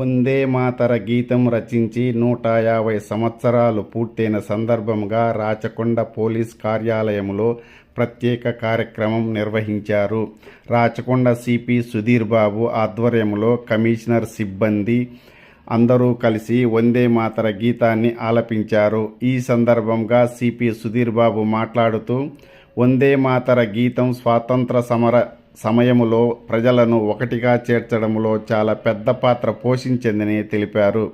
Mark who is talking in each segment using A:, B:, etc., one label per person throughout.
A: వందే మాతర గీతం రచించి నూట యాభై సంవత్సరాలు పూర్తయిన సందర్భంగా రాచకొండ పోలీస్ కార్యాలయంలో ప్రత్యేక కార్యక్రమం నిర్వహించారు. రాచకొండ సిపి సుధీర్ బాబు ఆధ్వర్యంలో కమిషనర్ సిబ్బంది అందరూ కలిసి వందే మాతర గీతాన్ని ఆలపించారు. ఈ సందర్భంగా సిపి సుధీర్ బాబు మాట్లాడుతూ వందే మాతర గీతం స్వాతంత్ర సమర సమయములో ప్రజలను ఒకటిగా చేర్చడంలో చాలా పెద్ద పాత్ర పోషించిందని తెలిపారు.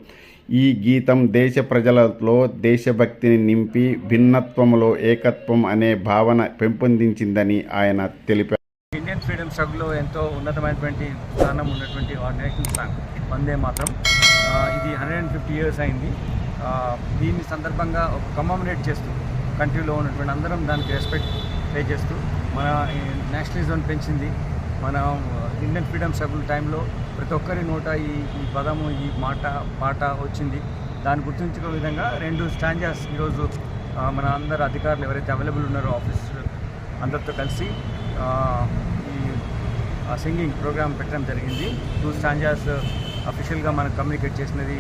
A: ఈ గీతం దేశ ప్రజలలో దేశభక్తిని నింపి భిన్నత్వంలో ఏకత్వం అనే భావన పెంపొందించిందని ఆయన తెలిపారు.
B: ఇండియన్ ఫ్రీడమ్ స్ట్రగుల్లో ఎంతో ఉన్నతమైనటువంటి స్థానం ఉన్నటువంటి నేషనల్ సాంగ్ వందే మాత్రం ఇది హండ్రెడ్ అండ్ ఫిఫ్టీ ఇయర్స్ అయింది. దీన్ని సందర్భంగా ఒక కమమరేట్ చేస్తూ కంట్రీలో ఉన్నటువంటి అందరం దానికి రెస్పెక్ట్ పే చేస్తూ మన నేషనలిజం పెంచింది. మన ఇండియన్ ఫ్రీడమ్ స్ట్రగుల్ టైంలో ప్రతి ఒక్కరి నోట ఈ ఈ పదము ఈ మాట పాట వచ్చింది. దాన్ని గుర్తించుకునే విధంగా రెండు స్టాంజాస్ ఈరోజు మన అందరు అధికారులు ఎవరైతే అవైలబుల్ ఉన్నారో ఆఫీస్ అందరితో కలిసి ఈ సింగింగ్ ప్రోగ్రామ్ పెట్టడం జరిగింది. టూ స్టాంజాస్ అఫీషియల్గా మనం కమ్యూనికేట్ చేసినది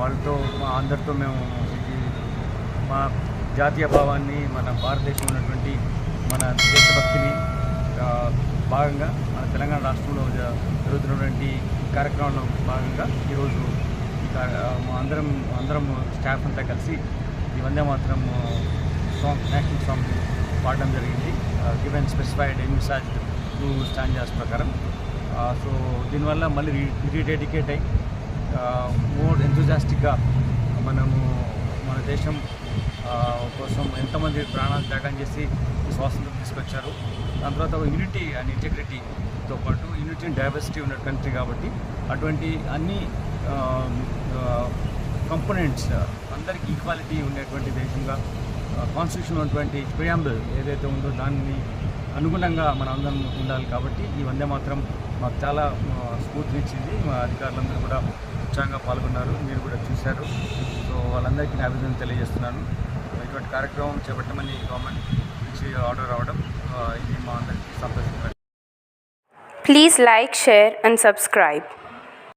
B: వాళ్ళతో మా అందరితో మేము మా జాతీయ భావాన్ని మన భారతదేశంలో ఉన్నటువంటి మన దేశభక్తిని భాగంగా మన తెలంగాణ రాష్ట్రంలో జరుగుతున్నటువంటి కార్యక్రమంలో భాగంగా ఈరోజు ఈ అందరం అందరం స్టాఫ్ అంతా కలిసి ఈ వందే మాత్రం సాంగ్ నేషనల్ సాంగ్ పాడడం జరిగింది. గివెన్ స్పెసిఫైడ్ ఎన్సాజ్ టూ స్టాంజాస్ ప్రకారం. సో దీనివల్ల మళ్ళీ రీడెడికేట్ అయ్యి మోర్ ఎంతజాస్టిక్గా మనము మన దేశం కోసం ఎంతమంది ప్రాణాలు త్యాగం చేసి స్వాతంత్రం తీసుకొచ్చారు. దాని తర్వాత యూనిటీ అండ్ ఇంటిగ్రిటీతో పాటు యూనిటీ అండ్ డైవర్సిటీ ఉన్న కంట్రీ కాబట్టి అటువంటి అన్ని కంపోనెంట్స్ అందరికీ ఈక్వాలిటీ ఉండేటువంటి దేశంగా కాన్స్టిట్యూషన్ ఉన్నటువంటి ప్రియాంబుల్ ఏదైతే ఉందో దాన్ని అనుగుణంగా మన అందరం ఉండాలి కాబట్టి ఈ వందే మాత్రం మాకు చాలా స్ఫూర్తినిచ్చింది. మా అధికారులందరూ కూడా ఉత్సాహంగా పాల్గొన్నారు. మీరు కూడా చూశారు. సో వాళ్ళందరికీ నా అభినందన తెలియజేస్తున్నాను. ఇటువంటి కార్యక్రమం చేపట్టమని గవర్నమెంట్ నుంచి ఆర్డర్ రావడం ఇది మా అందరికీ సంతోషంగా
C: please like share and subscribe.